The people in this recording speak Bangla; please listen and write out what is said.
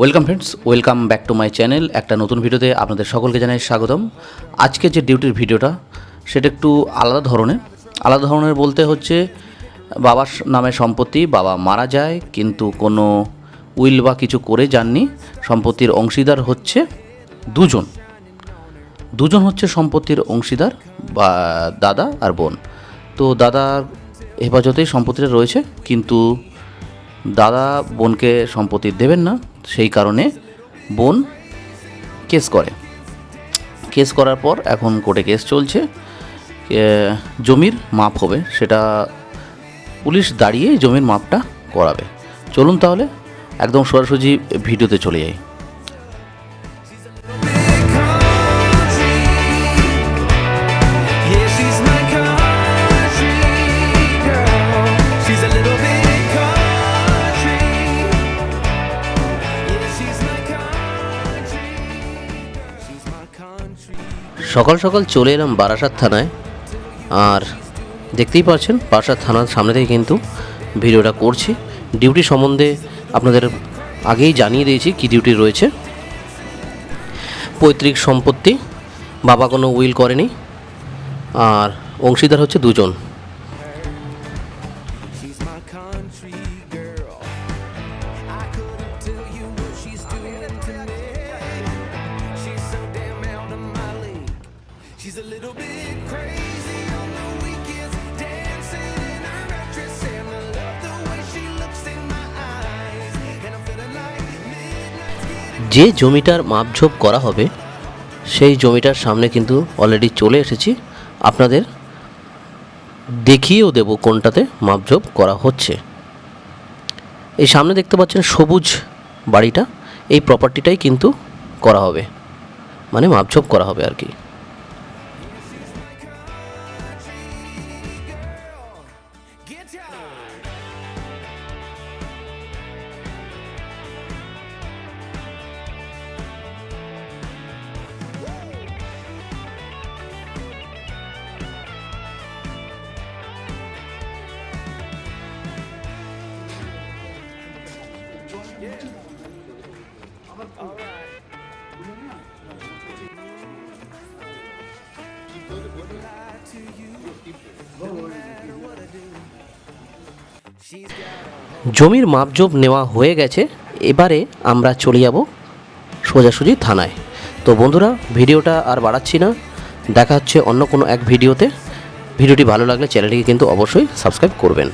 Welcome friends welcome back to my channel একটা নতুন ভিডিওতে আপনাদের সকলকে জানাই স্বাগতম। আজকে যে ডিউটির ভিডিওটা, সেটা একটু আলাদা ধরনের। আলাদা ধরনের বলতে হচ্ছে, বাবার নামে সম্পত্তি, বাবা মারা যায়, কিন্তু কোনো উইল বা কিছু করে যাননি। সম্পত্তির অংশীদার হচ্ছে দুজন। দুজন হচ্ছে সম্পত্তির অংশীদার, বা দাদা আর বোন। তো দাদার হেফাজতেই সম্পত্তিটা রয়েছে, কিন্তু দাদা বোনকে সম্পত্তি দেবেন না, সেই কারণে বোন কেস করে। কেস করার পর এখন কোর্টে কেস চলছে। জমির মাপ হবে, সেটা পুলিশ দাঁড়িয়ে জমির মাপটা করাবে। চলুন তাহলে, একদম সরাসরি ভিডিওতে চলে যাই। সকাল সকাল চলে এলাম বারাসাত থানায়। আর দেখতেই পাচ্ছেন, বারাসাত থানার সামনে থেকে কিন্তু ভিডিওটা করছি। ডিউটি সম্বন্ধে আপনাদের আগেই জানিয়ে দিয়েছি কি ডিউটি রয়েছে। পৈতৃক সম্পত্তি, বাবা কোনো উইল করেনি। আর অংশীদার হচ্ছে দুজন। যে জমিটার মাপঝোপ করা হবে, সেই জমিটার সামনে কিন্তু অলরেডি চলে এসেছি। আপনাদের দেখিয়েও দেব কোনটাতে মাপঝোপ করা হচ্ছে। এই সামনে দেখতে পাচ্ছেন সবুজ বাড়িটা, এই প্রপার্টিটাই কিন্তু করা হবে। মানে মাপঝোপ করা হবে আর কি। জমির মাপজোপ নেওয়া হয়ে গেছে। এবারে আমরা চলে যাব সোজাসুজি থানায়। তো বন্ধুরা, ভিডিওটা আর বাড়াচ্ছি না। দেখা হচ্ছে অন্য কোনো এক ভিডিওতে। ভিডিওটি ভালো লাগলে চ্যানেলটিকে কিন্তু অবশ্যই সাবস্ক্রাইব করবেন।